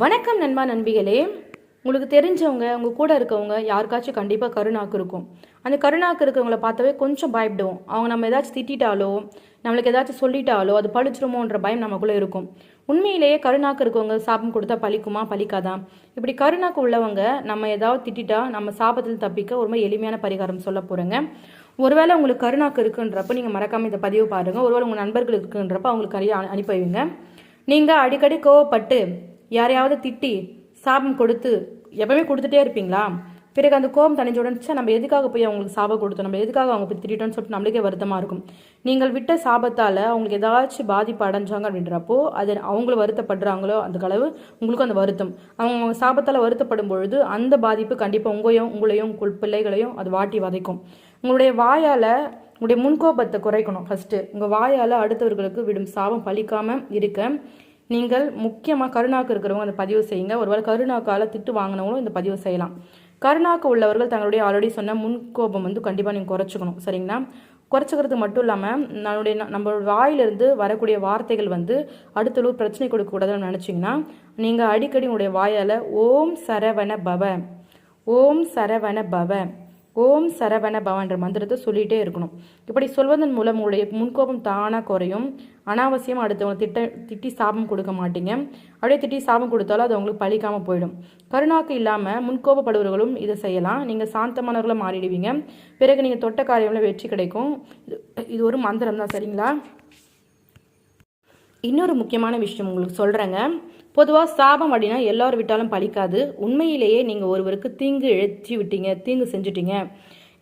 வணக்கம் நண்பா நண்பிகளே. உங்களுக்கு தெரிஞ்சவங்க உங்கள் கூட இருக்கவங்க யாருக்காச்சும் கண்டிப்பாக கருணாக்கு இருக்கும். அந்த கருணாக்கு இருக்கிறவங்கள பார்த்தாவே கொஞ்சம் பயப்படுவோம். அவங்க நம்ம ஏதாச்சும் திட்டிட்டாலோ நம்மளுக்கு ஏதாச்சும் சொல்லிட்டாலோ அது பழிச்சிருமோன்ற பயம் நமக்குள்ளே இருக்கும். உண்மையிலேயே கருணாக்கு இருக்கவங்க சாபம் கொடுத்தா பழிக்குமா? பழிக்காதான் இப்படி கருணாக்கு உள்ளவங்க நம்ம ஏதாவது திட்டிட்டா நம்ம சாபத்தில் தப்பிக்க ஒரு மாதிரி எளிமையான பரிகாரம் சொல்ல போகிறேங்க ஒருவேளை உங்களுக்கு கருணாக்கு இருக்குன்றப்ப நீங்கள் மறக்காமல் இந்த பதிவு பாருங்கள் ஒருவேளை உங்கள் நண்பர்கள் இருக்குன்றப்ப அவங்களுக்கு அறிய அனுப்பி வைங்க. நீங்கள் அடிக்கடி கோவப்பட்டு யாரையாவது திட்டி சாபம் கொடுத்து எப்பவுமே கொடுத்துட்டே இருப்பீங்களா? பிறகு அந்த கோபம் தனிஞ்சு உடனே நம்ம எதுக்காக போய் அவங்களுக்கு சாபம் கொடுத்தோம்? நம்ம எதுக்காக அவங்க போய் திட்டோன்னு சொல்லிட்டு நம்மளுக்கே வருத்தமாக இருக்கும். நீங்கள் விட்ட சாபத்தால் அவங்களுக்கு ஏதாச்சும் பாதிப்பு அடைஞ்சாங்க அப்படின்றப்போ அது அவங்கள வருத்தப்படுறாங்களோ அந்த அளவு உங்களுக்கும் அந்த வருத்தம். அவங்க சாபத்தால் வருத்தப்படும் பொழுது அந்த பாதிப்பு கண்டிப்பாக உங்களையும் உங்களையும் உங்கள் பிள்ளைகளையும் அது வாட்டி வதைக்கும். உங்களுடைய வாயால் உங்களுடைய முன்கோபத்தை குறைக்கணும் ஃபஸ்ட்டு உங்கள் வாயால் அடுத்தவர்களுக்கு விடும் சாபம் பழிக்காமல் இருக்க நீங்கள் முக்கியமாக கருணாக்கு இருக்கிறவங்க அந்த பதிவு செய்யுங்க. ஒருவேளை கருணாக்கால திட்டு வாங்கினவங்களும் இந்த பதிவு செய்யலாம். கருணாக்கு உள்ளவர்கள் தங்களுடைய ஆல்ரெடி சொன்ன முன்கோபம் வந்து கண்டிப்பாக நீங்கள் குறைச்சிக்கணும். சரிங்களா? குறைச்சிக்கிறது மட்டும் இல்லாமல் நம்மளுடைய நம்ம வாயிலிருந்து வரக்கூடிய வார்த்தைகள் வந்து அடுத்தளவு பிரச்சனை கொடுக்கக்கூடாதுன்னு நினச்சிங்கன்னா நீங்கள் அடிக்கடி உங்களுடைய வாயால் ஓம் சரவண பவ ஓம் சரவண பவ ஓம் சரவண பவன்ற மந்திரத்தை சொல்லிகிட்டே இருக்கணும். இப்படி சொல்வதன் மூலம் உங்களுடைய முன்கோபம் தானாக குறையும். அனாவசியம் அடுத்தவங்க திட்ட திட்டி சாபம் கொடுக்க மாட்டீங்க. அப்படியே திட்டி சாபம் கொடுத்தாலும் அது உங்களுக்கு பழிக்காமல் போயிடும். கருணாக்கு இல்லாமல் முன்கோபப்படுபவர்களும் இதை செய்யலாம். நீங்கள் சாந்தமானவர்களை மாறிடுவீங்க. பிறகு நீங்கள் தொட்ட காரியங்களில் வெற்றி கிடைக்கும். இது இது ஒரு மந்திரம் தான் சரிங்களா? இன்னொரு முக்கியமான விஷயம் உங்களுக்கு சொல்கிறேங்க பொதுவாக சாபம் அப்படின்னா எல்லோரும் விட்டாலும் பலிக்காது உண்மையிலேயே நீங்கள் ஒருவருக்கு தீங்கு இழைச்சி விட்டீங்க தீங்கு செஞ்சுட்டீங்க.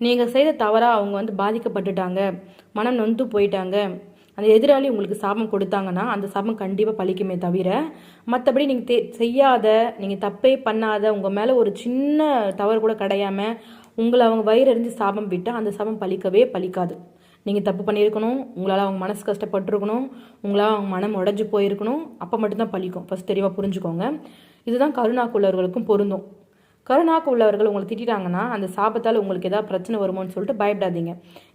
நீங்கள் செய்த தவறாக அவங்க வந்து பாதிக்கப்பட்டுட்டாங்க. மனம் நொந்து போயிட்டாங்க. அந்த எதிராளி உங்களுக்கு சாபம் கொடுத்தாங்கன்னா அந்த சாபம் கண்டிப்பாக பழிக்குமே தவிர மற்றபடி நீங்கள் தே செய்யாத நீங்கள் தப்பே பண்ணாத உங்கள் மேலே ஒரு சின்ன தவறு கூட கிடையாமல் உங்களை அவங்க வயிறறிஞ்சு சாபம் விட்டால் அந்த சாபம் பலிக்கவே பழிக்காது. நீங்கள் தப்பு பண்ணியிருக்கணும் உங்களால் அவங்க மனசு கஷ்டப்பட்டுருக்கணும் உங்களால் அவங்க மனம் உடஞ்சி போயிருக்கணும் அப்போ மட்டும்தான் பழிக்கும். ஃபஸ்ட் தெளிவாக புரிஞ்சுக்கோங்க. இதுதான் கருணாக்குள்ளவர்களுக்கும் பொருந்தும். கருணாக்கு உள்ளவர்கள் உங்களை திட்டிட்டாங்கன்னா அந்த சாபத்தால் உங்களுக்கு ஏதாவது பிரச்சனை வருமோன்னு சொல்லிட்டு பயப்படாதீங்க.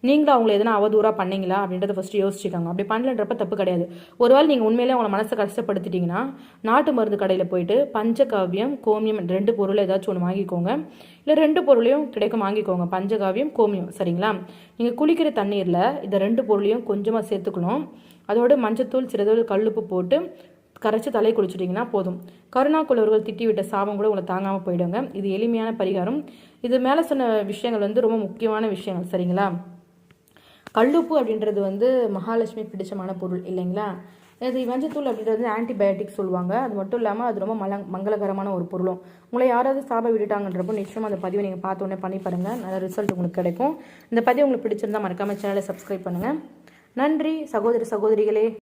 நீங்களும் அவங்கள எதனா அவதூறாக பண்ணீங்களா அப்படின்றத ஃபஸ்ட்டு யோசிச்சுக்காங்க. அப்படி பண்ணலன்றப்ப தப்பு கிடையாது. ஒருவேளை நீங்கள் உண்மையிலே அவங்கள மனசை கஷ்டப்படுத்திட்டீங்கன்னா நாட்டு மருந்து கடையில் போயிட்டு பஞ்சகாவியம் கோமியம் ரெண்டு பொருள் ஏதாச்சும் ஒன்று வாங்கிக்கோங்க. இல்லை ரெண்டு பொருளையும் கிடைக்கும் வாங்கிக்கோங்க. பஞ்சகாவியம் கோமியம். சரிங்களா? நீங்கள் குளிக்கிற தண்ணீரில் இந்த ரெண்டு பொருளையும் கொஞ்சமாக சேர்த்துக்கணும். அதோட மஞ்சத்தூள் சிறிதளவு கல்லுப்பு போட்டு கரைச்சி தலை குளிச்சுட்டிங்கன்னா போதும். கருணாக்குள்ளவர்கள் திட்டி விட்ட சாபம் கூட உங்களை தாங்காமல் போயிடுங்க. இது எளிமையான பரிகாரம். இது மேலே சொன்ன விஷயங்கள் வந்து ரொம்ப முக்கியமான விஷயங்கள் சரிங்களா? கல்லுப்பு அப்படின்றது வந்து மகாலட்சுமி பிடிச்சமான பொருள் இல்லைங்களா? இது மஞ்சத்தூள் அப்படின்றது வந்து ஆன்டிபயோட்டிக் சொல்லுவாங்க. அது மட்டும் இல்லாமல் அது ரொம்ப மல மங்களகரமான ஒரு பொருளும். உங்களை யாராவது சாப விட்டுட்டாங்கன்றப்போ நிச்சயமாக அந்த பதிவை நீங்கள் பார்த்தோன்னே பண்ணி பாருங்கள் நல்ல ரிசல்ட் உங்களுக்கு கிடைக்கும். இந்த பதிவு உங்களுக்கு பிடிச்சிருந்தா மறக்காமல் சேனலை சப்ஸ்கிரைப் பண்ணுங்கள் நன்றி சகோதரி சகோதரிகளே.